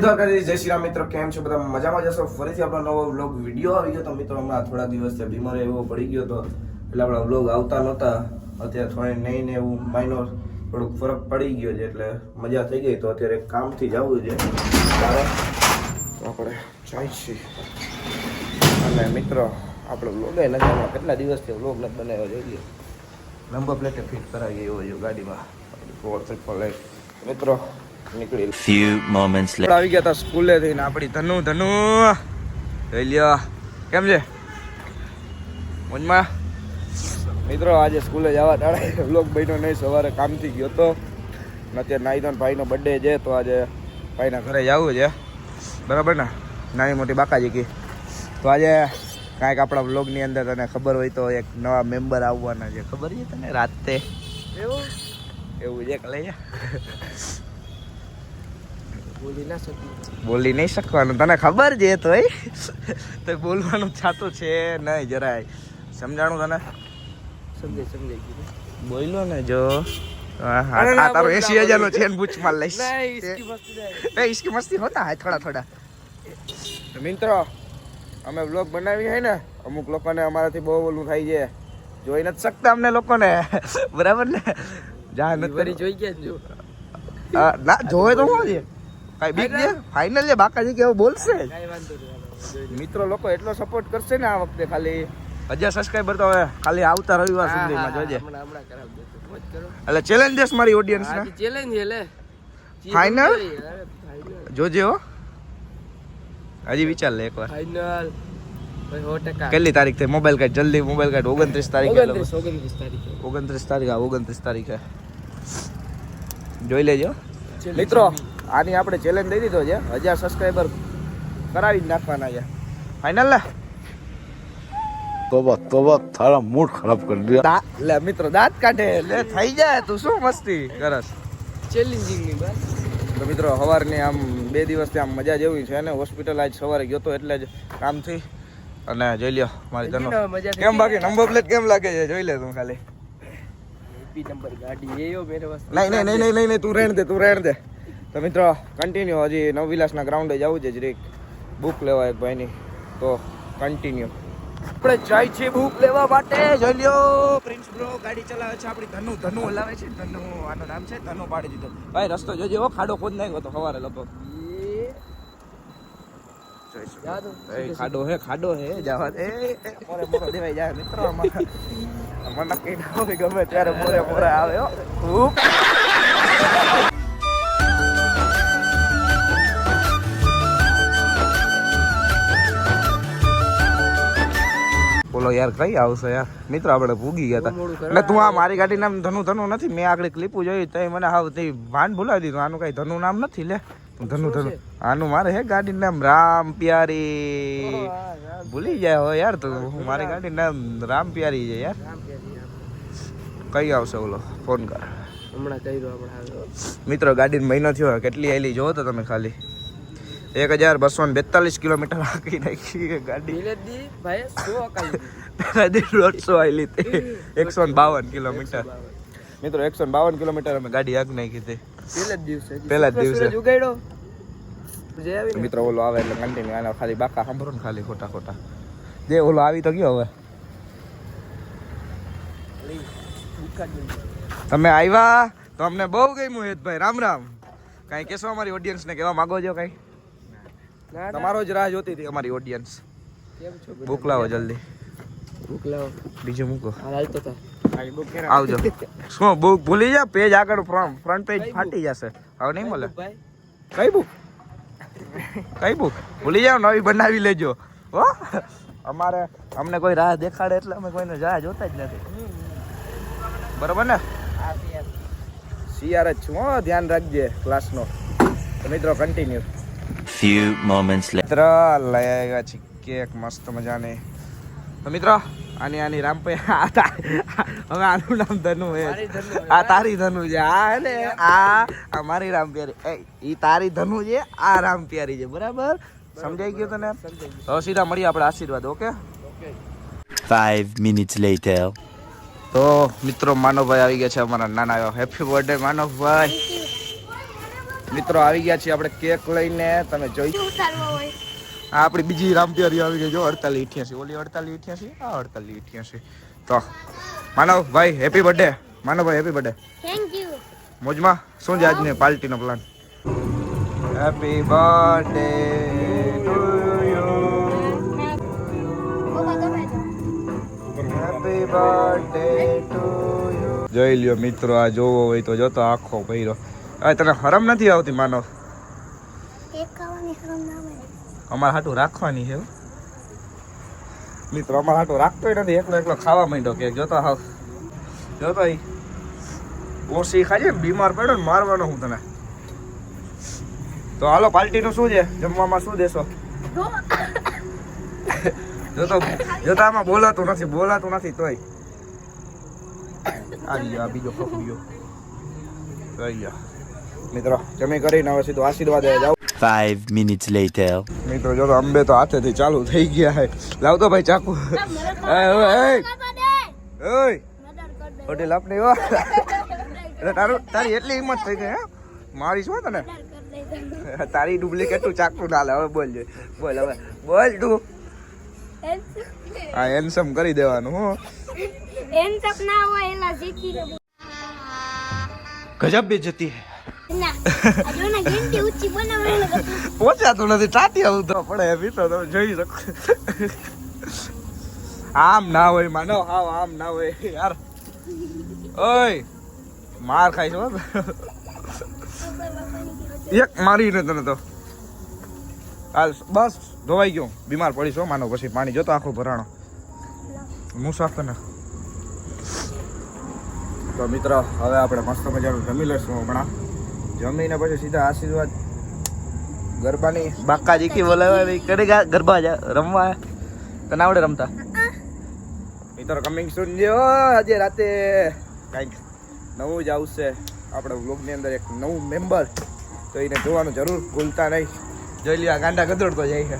જય શ્રી રામ મિત્રો, કેમ છો? બધા મજામાં જશો ફરીથી આપણો નવો વ્લોગ વીડિયો આવી ગયો. તો મિત્રો, હમણાં થોડા દિવસથી બીમાર એવો પડી ગયો તો એટલે આપણા વ્લોગ આવતા નહોતા. અત્યારે થોડી નહીં ને એવું માઇનોર થોડુંક ફરક પડી ગયો છે, એટલે મજા થઈ ગઈ. તો અત્યારે કામથી જવું છે. ત્યારે આપણે જાય છીએ. અને મિત્રો, આપણો વ્લોગ નથી હમણાં કેટલા દિવસથી વ્લોગ નથી બનાવ્યો જોઈએ. નંબર પ્લેટે ફિટ કરાવી એવો જો ગાડીમાં. મિત્રો નીકળી Few moments later. આવી ગયા હતા સ્કૂલે થઈને. આપણી ધનુ ધનુ. લ્યો. કેમ છે? મોજમાં મિત્રો આજે સ્કૂલે જવા ટાળે વ્લોગ બન્યો નહીં. સવારે કામથી ગયો તો. અત્યારે નાઈ ધોઈને ભાઈનો બર્થડે છે તો આજે ભાઈના ઘરે જવું છે. બરાબર ને? નાની મોટી બાકાજી કી. તો આજે કાંઈક આપણા વ્લોગની અંદર તને ખબર હોય તો એક નવા મેમ્બર આવવાના છે. ખબર છે તને? રાતે. એવું? એવું છે કલે બોલી નહીં શકવાનું. તને ખબર છે તોય તો બોલવાનું છાતું છે નહીં જરાય. સમજાણું તને? સમજાય સમજાય ગયું. બોલ્યો ને જો. હા આ તારો એસી હજારનો છે ને પૂછ માર લઈશ એ ઇસકી મસ્તી હોતા હા થોડા થોડા. મિત્રો અમે બ્લોગ બનાવી હોય ને અમુક લોકોને અમારાથી બહુ ઓલું થાય છે. જોઈ નથી શકતા અમને લોકોને. બરાબર ને? જા નથી જોઈ ગયા જો ના જોવે તો શું છે કઈ બીક છે ફાઇનલ છે બાકાજી કેવો બોલશે? મિત્રો લોકો એટલો સપોર્ટ કરશે ને આ વખતે ખાલી. હજાર સબસ્ક્રાઈબર તો હવે ખાલી આવતા રવિવાર સુધી સુધીમાં જોજે એટલે ચેલેન્જેસ મારી ઓડિયન્સ ને? ચેલેન્જ એટલે ફાઇનલ જોજે હો. હજી વિચાર લે એકવાર. ફાઇનલ કેટલી તારીખ થઈ? મોબાઈલ કાઢ જલ્દી મોબાઈલ કાઢ. ઓગણત્રીસ તારીખે ઓગણત્રીસ ઓગણત્રીસ તારીખે. ઓગણત્રીસ તારીખ ઓગણત્રીસ તારીખે. જોઈ લેજો. મિત્રો આની આપણે ચેલેન્જ દઈ દીધો છે. હજાર સબસ્ક્રાઈબર કરાવી નાખવાના છે. ફાઇનલ ને? તોબા તોબા તારા મૂડ ખરાબ કરી દે લે મિત્ર દાંત કાઢે. લે થઈ જાય. તું શું મસ્તી કરસ? ચેલેન્જિંગની બસ તો મિત્રો સવારની આમ બે દિવસથી આમ મજા જેવી છે ને. હોસ્પિટલ આજ સવારે ગયો તો એટલે જ કામ કામથી. અને જોઈ લ્યો મારી તનો કેમ બાકી? નંબર પ્લેટ કેમ લાગે છે? જોઈ લે તું ખાલી. નંબર ગાડી એયો મેરે નહીં નહીં નહીં નહીં તું રેણ દે તું રેણ દે. તો મિત્રો કન્ટિન્યુ હજી નવવિલાસના ગ્રાઉન્ડે જવું છે જરીક બુક લેવા એક ભાઈની તો કન્ટિન્યુ આપણે જાય છે બુક લેવા માટે જોઈ લ્યો. પ્રિન્સ બ્રો ગાડી ચલાવે છે આપણી ધનુ. ધનુ હલાવે છે. ધનુ આનું નામ છે ધનુ પાડી દીધો. ભાઈ રસ્તો જોજે ખાડો ખોદ નાખ્યો તો સવારે લગભગ. ખાડો હે ખાડો હે જવા દે. મોરે મોરો દેવાઈ જાય મિત્રો મને કઈ ના ગમે ત્યારે મોરે મોરે આવે હો. બોલો યાર કઈ આવશે યાર? મિત્રો આપણે ભૂગી ગયા હતા. એટલે તું આ મારી ગાડી નામ ધનુ ધનુ નથી મેં આગળ ક્લિપું જોઈ તો મને હાવ તે ભાન ભૂલાવી દીધું આનું કઈ ધનુ નામ નથી લે. ધનુ ધનુ. આનું મારે હે ગાડી નામ રામ પ્યારી. ભૂલી જાય હો યાર તું. મારી ગાડી નામ રામ પ્યારી છે યાર. કઈ આવશે ઓલો? ફોન કર. હમણાં કહી દો આપણે મિત્રો ગાડીનો મહિનો થયો કેટલી આવેલી જોવો તો તમે ખાલી. એક હજાર બસો ને બેતાલીસ કિલોમીટર હાકી નાખી ગાડી. દોઢસો આવેલી હતી. એકસો ને બાવન. કિલોમીટર. મિત્રો એકસો ને બાવન કિલોમીટર અમે ગાડી હાક નાખી હતી. પેલા જ દિવસે. હજી પહેલા જ દિવસે. ઉગાડ્યો. મિત્રો ઓલો આવે એટલે કન્ટિન્યુ આના ખાલી બાકા સાંભળો ને ખાલી ખોટા ખોટા. જે ઓલો આવી તો ગયો હવે. તમે આવ્યા તો અમને બહુ ગમ્યું હેતભાઈ. રામ રામ. કાંઈ કહેશો અમારી ઓડિયન્સને કહેવા માંગો છો કાંઈ? તમારો જ રાહ જોતી હતી અમારી ઓડિયન્સ કેમ બુક લાવો જલ્દી. બુક લાવો બીજું મૂકો. હાલતો તો આવજો. શું બુક ભૂલી જા? પેજ આગળ ફ્રન્ટ પેજ ફાટી જશે. હવે નહીં મળે. કઈ બુક કઈ બુક ભૂલી જાવ નવી બનાવી લેજો. હો? અમારે અમને કોઈ રાહ દેખાડે એટલે અમે કોઈને રાહ જોતા જ નથી. બરોબર ને? સીઆર જ છું હો. ધ્યાન રાખજે ક્લાસનો મિત્રો કન્ટિન્યુ Few moments later. મિત્ર લઈ આવ્યા છે કેક મસ્ત મજાની. તો મિત્રો આની આની રામપે હવે આનું નામ ધનુ હે. આ તારી ધનુ છે. આ ને આ આ મારી રામ પ્યારી. એ તારી ધનુ છે આ રામ પ્યારી છે બરાબર? સમજાઈ ગયું તને? તો સીધા મળીએ આપણે આશીર્વાદ ઓકે? ફાઈવ મિનિટ્સ લેટર તો મિત્રો માનવભાઈ આવી ગયા છે અમારા નાના એવા હેપી બર્થડે માનવભાઈ. મિત્રો આવી ગયા છીએ આપણે કેક લઈને. તમે જોઈ આ આપણી બીજી રામપિયારી આવી ગઈ જો અડતાલીસ ઇઠ્યાસી. ઓલી અડતાલીસ ઇઠ્યાસી? આ અડતાલીસ ઇઠ્યાસી. તો માનવ ભાઈ હેપી બર્થડે માનવ ભાઈ હેપી બર્થડે થેન્ક યુ મોજમાં શું છે આજની પાર્ટીનો plan happy birthday to you happy birthday to you જોઈ લ્યો મિત્રો આ જોવો હોય તો જોતો આખો ભર્યો. હવે તને હરમ નથી આવતી માનવ? કેક ખાવાની શરમ ના આવે અમારે હાટું રાખવાની છે. મિત્રો અમારે હાટું રાખતોય નથી. એકલો એકલો ખાવા માંડ્યો કે જોતો હાવ. જોતો ઓછી ખાજે બીમાર પડ્યો ને મારવાનો હું તને. તો હાલો પાર્ટીનું શું છે? જમવામાં શું દેશો? જોતો જોતો આમાં બોલાતું નથી બોલાતું નથી તોય. આવી ગયો આ બીજો પકડી ગયો. થઈ ગયો. મિત્રો જમી કરીને હવે સીધું આશીર્વાદ જાવ 5 minutes later. મિત્રો જો અંબે તો હાથેથી ચાલુ થઈ ગયા હે. લાવતો ભાઈ ચાકુ. એ ઓય. ઓય હોટેલ આપને ઓ એટલે તારું તારી એટલી હિંમત થઈ ગઈ હે. મારી શું તને? તારી ડુપ્લિકેટ તું ચાકુ ના લે હવે બોલ જે બોલ હવે. બોલ તું. આ હેન્ડસમ કરી દેવાનું હો. તક ના હોય એલા શીખી ગજબ બેજતી હે. પહોંચાતું નથી ટાટી આવું તો પડે મિત્રો તમે જોઈ શકો. આમ ના હોય, માનો, હાવ આમ ના હોય, યાર. ઓય, માર ખાઈશ હો. એક મારી ને તને તો. હાલ, બસ, ધોવાઈ ગયો. બીમાર પડીશ હો, માનો, પછી પાણી જોતો આખો ભરાણો. મુસાફર ને તો મિત્ર, હવે આપણે મસ્ત મજાનું જમી લઈશું હમણાં. જમીને પછી સીધા આશીર્વાદ. ગરબાની બાકાજી કી ભાઈ કરે ગરબા જા રમવા. તને આવડે રમતા? મિત્રો કમિંગ સૂન જો આજે રાતે કંઈક નવું જ આવશે. આપણા વ્લોગની અંદર એક નવું મેમ્બર તો એને જોવાનું જરૂર ભૂલતા નહીં. જોઈ લ્યો આ ગાંડા ગદડતો જાય છે.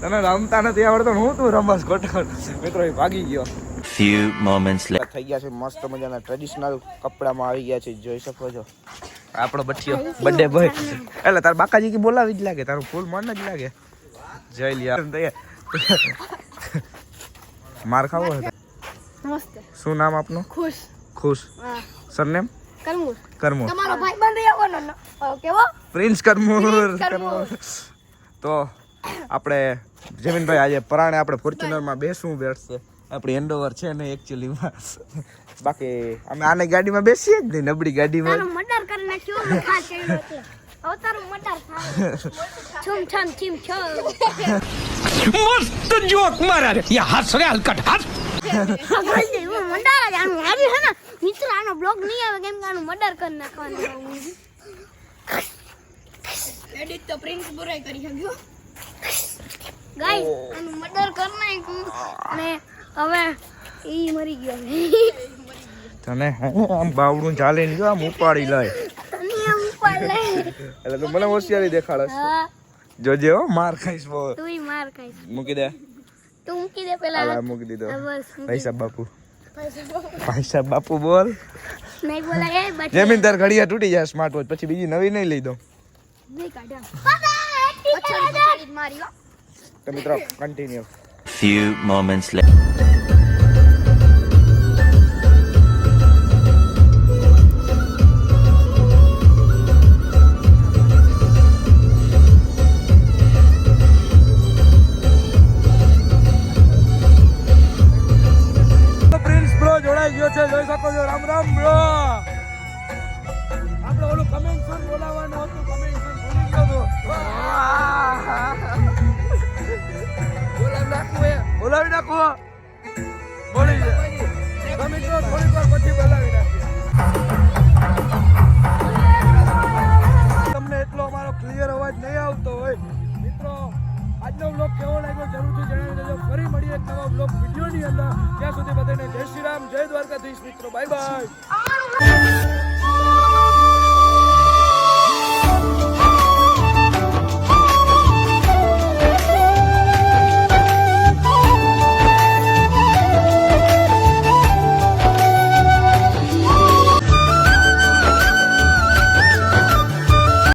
તને રમતા નથી આવડતો હું તું રમસ ખોટો મિત્રો એ ભાગી ગયો. Few moments later. થઈ ગયા છે મસ્ત મજાના ટ્રેડિશનલ કપડામાં આવી ગયા છે જોઈ શકો છો. આપણો બઠિયો બર્થડે બોય એટલે તાર બાકાજી કી બોલાવી જ લાગે તારું ફૂલ મન જ લાગે. જય લિયા. માર ખાવો હતો નમસ્તે. શું નામ આપનું? ખુશ. ખુશ. સરનેમ? કરમુર. કરમોર. તમારો ભાઈ બંધ આવવાનો કેવો? પ્રિન્સ કરમોર. પ્રિન્સ તો આપણે જમીનભાઈ આજે પરાણે આપણે ફોર્ચ્યુનરમાં બેસવું બેસશે આપણી એન્ડોવર છે ને એકચ્યુઅલીમાં બાકી અમે આને ગાડીમાં બેસીએ જ નહીં નબળી ગાડીમાં. મટર કરી નાખ્યો અવતારું મર્ડર થાય. છમ છમ છીમ મસ્ત જોક મારા યા હાથ રે હલકટ હાથ. મર્ડર હે ને મિત્ર આનો બ્લોગ નહીં આવે કેમ કે આનું મર્ડર કરી નાખવાનું એડિટ તો પ્રિન્સ બુરાઈ કરી શક્યો ગાઈસ આનું મર્ડર કરી નાખ્યું. અને હવે ઈ મરી ગયો તને આમ બાવડું ચાલે ને જો આમ ઉપાડી લઈ એટલે તું મને હોશિયારી દેખાડસ હા. જોજે હો માર ખાઈશ બહુ. તુંય માર ખાઈશ. મૂકી દે. તું મૂકી દે પેલા. મૂકી દીધો. હા, મૂકી ભાઈ સાહેબ બાપુ. પૈસા બાપુ. બોલ. નહીં બોલાય એ બટ જેમીન તાર ઘડિયા તૂટી જાય સ્માર્ટ વોચ પછી બીજી નવી નહીં લઈ દઉં. નહીં કાઢ્યા. તો મિત્રો continue Few moments later. Prince bro જોડાઈ ગયો છે જોઈ શકો છો રામ રામ બ્રો મિત્રો થોડીક વાર પછી બોલાવી તમને એટલો અમારો ક્લિયર અવાજ નહીં આવતો હોય. મિત્રો, આજનો બ્લોગ કેવો લાગ્યો જરૂરથી જણાવી દેજો. ફરી મળીએ એક નવા બ્લોગ વિડીયોની અંદર. ત્યાં સુધી બધાને જય શ્રી રામ, જય દ્વારકાધીશ મિત્રો. Bye bye